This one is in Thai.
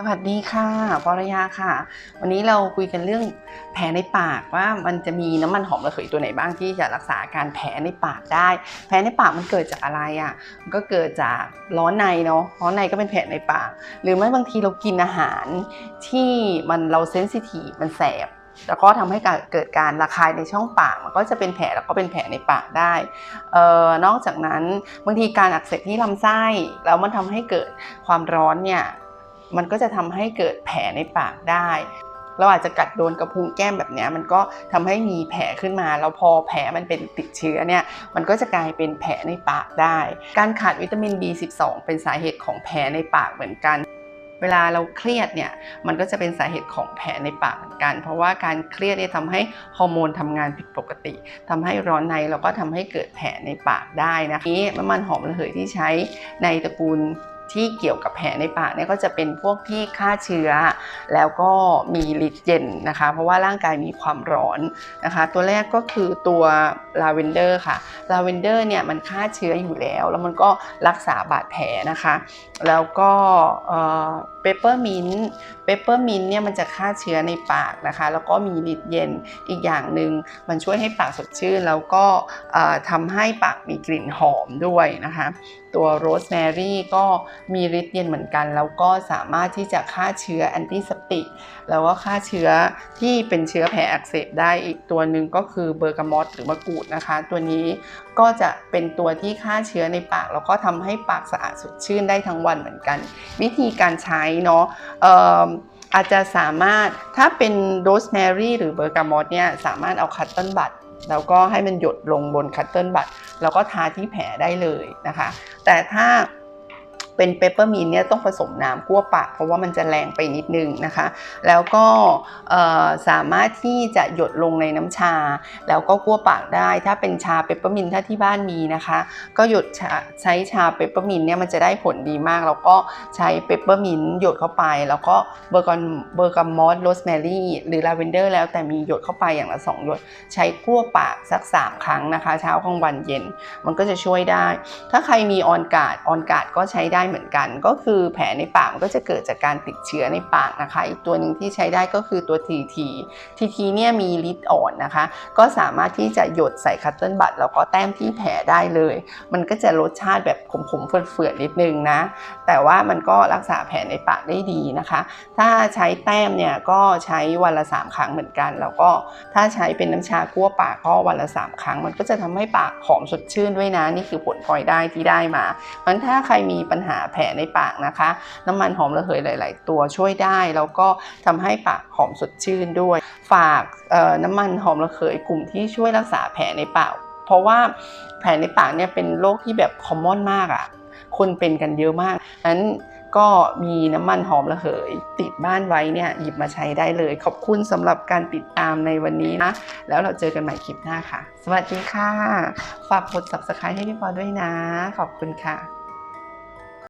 สวัสดีค่ะปรยาค่ะ วันนี้เราคุยกันเรื่องแผลในปากว่ามันจะมีน้ำมันหอมระเหยตัวไหนบ้างที่จะรักษาการแผลในปากได้ แผลในปากมันเกิดจากอะไรอะมันก็เกิดจากร้อนในเนาะร้อนในก็เป็นแผลในปาก หรือไม่บางทีเรากินอาหารที่มันเราเซนซิทีฟมันแสบแล้วก็ทำให้เกิดการระคายในช่องปาก มันก็จะเป็นแผลแล้วก็เป็นแผลในปากได้เออนอกจากนั้นบางทีการอักเสบที่ลำไส้แล้วมันทำให้เกิดความร้อนเนี่ย มันก็จะทำให้เกิดแผลในปากได้เราอาจจะกัดโดนกระพุ้งแก้มแบบนี้มันก็ทำให้มีแผลขึ้นมา แล้วพอแผลมันเป็นติดเชื้อเนี่ยมันก็จะกลายเป็นแผลในปากได้ การขาดวิตามิน B12 เป็นสาเหตุของแผลในปากเหมือนกัน เวลาเราเครียดเนี่ยมันก็จะเป็นสาเหตุของแผลในปากเหมือนกัน เพราะว่าการเครียดเนี่ยทำให้ฮอร์โมนทำงานผิดปกติทำให้ร้อนในแล้วก็ทำให้เกิดแผลในปากได้นะนี้น้ำมันหอมระเหยที่ใช้ในตระกูล ที่เกี่ยวกับแผลในปากเนี่ยก็จะเป็นพวกที่ฆ่าเชื้อ แล้วก็มีฤทธิ์เย็นนะคะ เพราะว่าร่างกายมีความร้อนนะคะ ตัวแรกก็คือตัวลาเวนเดอร์ค่ะลาเวนเดอร์เนี่ยมันฆ่าเชื้ออยู่แล้ว แล้วมันก็รักษาบาดแผลนะคะ แล้วก็เปเปอร์มินต์เปเปอร์มินต์เนี่ยมันจะฆ่าเชื้อในปากนะคะ แล้วก็มีฤทธิ์เย็นอีกอย่างหนึ่งมันช่วยให้ปากสดชื่น แล้วก็ทำให้ปากมีกลิ่นหอมด้วยนะคะ ตัวโรสแมรี่ก็มีฤทธิ์เย็นเหมือนกัน แล้วก็สามารถที่จะฆ่าเชื้อแอนติเซปติกแล้วก็ฆ่าเชื้อที่เป็นเชื้อแผลอักเสบได้อีกตัวหนึ่งก็คือเบอร์กามอตหรือมะกรูดนะคะ ตัวนี้ก็จะเป็นตัวที่ฆ่าเชื้อในปาก แล้วก็ทำให้ปากสะอาดสดชื่นได้ทั้งวันเหมือนกัน วิธีการใช้เนาะอาจจะสามารถถ้าเป็นโรสแมรี่หรือเบอร์กามอตเนี่ยสามารถเอาคัตเติลบัตแล้วก็ให้มันหยดลงบนคัตเติลบัตแล้วก็ทาที่แผลได้เลยนะคะ แต่ถ้า เป็นเปปเปอร์มินเนี่ยต้องผสมน้ำกั้วปากเพราะว่ามันจะแรงไปนิดนึงนะคะ แล้วก็สามารถที่จะหยดลงในน้ำชา แล้วก็กั้วปากได้ถ้าเป็นชาเปปเปอร์มินถ้าที่บ้านมีนะคะ ก็หยดใช้ชาเปปเปอร์มินเนี่ยมันจะได้ผลดีมาก แล้วก็ใช้เปปเปอร์มินหยดเข้าไป แล้วก็เบอร์กอนเบอร์กามอสโรสแมรี่หรือลาเวนเดอร์แล้วแต่มีหยดเข้าไปอย่างละ2หยด ใช้กั้วปากสัก 3 ครั้งนะคะ เช้ากลางวันเย็น มันก็จะช่วยได้ ถ้าใครมีออนกาดออนกาดก็ใช้ได้เหมือนกัน ก็คือแผลในปากมันก็จะเกิดจากการติดเชื้อในปากนะคะ อีกตัวหนึ่งที่ใช้ได้ก็คือตัวทีทีทีทีเนี่ยมีฤทธิ์อ่อนนะคะ ก็สามารถที่จะหยดใส่คัตเติลบัตแล้วก็แต้มที่แผลได้เลย มันก็จะรสชาติแบบขมๆเฟื่อนๆนิดนึงนะ แต่ว่ามันก็รักษาแผลในปากได้ดีนะคะ ถ้าใช้แต้มเนี่ยก็ใช้วันละ 3 ครั้งเหมือนกัน แล้วก็ถ้าใช้เป็นน้ำชากั้วปากก็วันละ 3 ครั้ง มันก็จะทำให้ปากหอมสดชื่นด้วยนะ นี่คือผลพลอยได้ที่ได้มาเพราะถ้าใครมีปัญหาแผลในปากนะคะ น้ำมันหอมระเหยหลาย ๆ ตัวช่วยได้แล้วก็ทำให้ปากหอมสดชื่นด้วย ฝากน้ำมันหอมระเหยกลุ่มที่ช่วยรักษาแผลในปาก เพราะว่าแผลในปากเนี่ยเป็นโรคที่แบบคอมมอนมากอะ่ะคนเป็นกันเยอะมากนั้นก็มีน้ำมันหอมระเหย ติดบ้านไว้เนี่ยหยิบมาใช้ได้เลย ขอบคุณสำหรับการติดตามในวันนี้นะ แล้วเราเจอกันใหม่คลิปหน้าค่ะ สวัสดีค่ะ ฝากกด subscribe ให้พี่ปอด้วยนะ ขอบคุณค่ะ